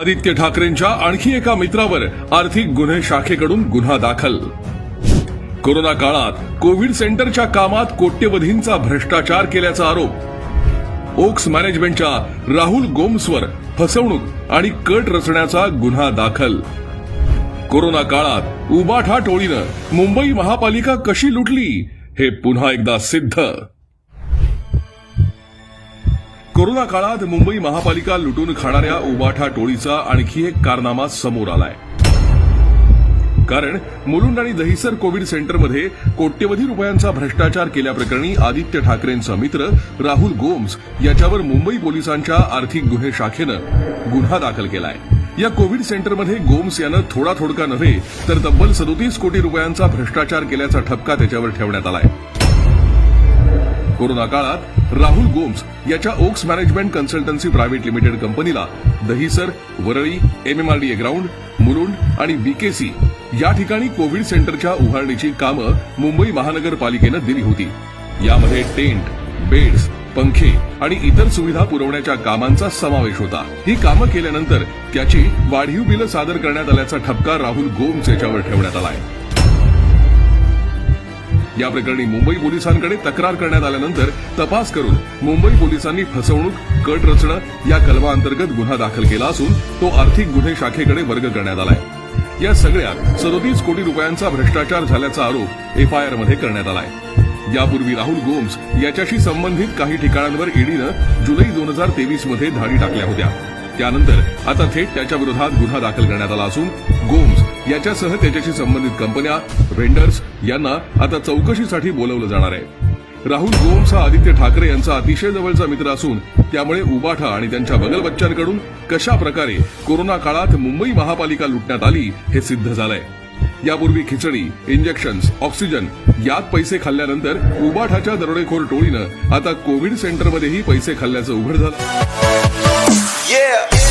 आदित्य ठाकरेंच्या आणखी एका मित्रावर आर्थिक गुन्हे शाखेकडून गुन्हा दाखल. कोरोना काळात कोविड सेंटरच्या कामात कोट्यवधींचा भ्रष्टाचार केल्याचा आरोप. ओक्स मॅनेजमेंटच्या राहुल गोम्सवर फसवणूक आणि कट रचण्याचा गुन्हा दाखल. कोरोना काळात उबाठा टोळीनं मुंबई महापालिका कशी लुटली हे पुन्हा एकदा सिद्ध. कोरोना काळात मुंबई महापालिका लुटून खाणाऱ्या उबाठा टोळीचा आणखी एक कारनामा समोर आलाय. कारण मुलुंड आणि दहिसर कोविड सेंटरमध्ये कोट्यवधी रुपयांचा भ्रष्टाचार केल्याप्रकरणी आदित्य ठाकरेंचा मित्र राहुल गोम्स याच्यावर मुंबई पोलिसांच्या आर्थिक गुन्हे शाखेनं गुन्हा दाखल केलाय. या कोविड सेंटरमध्ये गोम्स यानं थोडा थोडका नव्हे तर तब्बल सदोतीस कोटी रुपयांचा भ्रष्टाचार केल्याचा ठपका त्याच्यावर ठेवण्यात आलाय. कोरोना काळात राहुल गोम्स याच्या Oaks management consultancy private limited कंपनीला दहिसर वरळी एमएमआरडीए ग्राउंड मुलुंड आणि बीकेसी या ठिकाणी कोविड सेंटरच्या उभारणीची कामं मुंबई महानगरपालिकेनं दिली होती. यामध्ये टेंट बेड्स पंखे आणि इतर सुविधा पुरवण्याच्या कामांचा समावेश होता. ही कामं केल्यानंतर त्याची वाढीव बिलं सादर करण्यात आल्याचा ठपका राहुल गोम्स याच्यावर ठेवण्यात आलाय. या प्रकरणी मुंबई पोलिसांकडे तक्रार करण्यात आल्यानंतर तपास करून मुंबई पोलिसांनी फसवणूक कट रचणं या कलमाअंतर्गत गुन्हा दाखल केला असून तो आर्थिक गुन्हे शाखेकडे वर्ग करण्यात आलाय. या सगळ्यात सदोतीस कोटी रुपयांचा भ्रष्टाचार झाल्याचा आरोप एफआयआरमध्ये करण्यात आलाय. यापूर्वी राहुल गोम्स याच्याशी संबंधित काही ठिकाणांवर ईडीनं जुलै दोन हजार तेवीसमध्ये धाडी टाकल्या होत्या. त्यानंतर आता थेट त्याच्या विरोधात गुन्हा दाखल करण्यात आला असून गोम्स याच्यासह त्याच्याशी संबंधित कंपन्या व्हेंडर्स यांना आता चौकशीसाठी बोलवलं जाणार आहे. राहुल गोम्स हा आदित्य ठाकरे यांचा अतिशय जवळचा मित्र असून त्यामुळे उबाठा आणि त्यांच्या बगलबच्चांकडून कशा प्रकारे कोरोना काळात मुंबई महापालिका लुटण्यात आली हे सिद्ध झालंय. यापूर्वी खिचडी इंजेक्शन्स ऑक्सिजन यात पैसे खाल्ल्यानंतर उबाठाच्या दरोडेखोर टोळीनं आता कोविड सेंटरमध्येही पैसे खाल्ल्याचं उघड झालं. Yeah.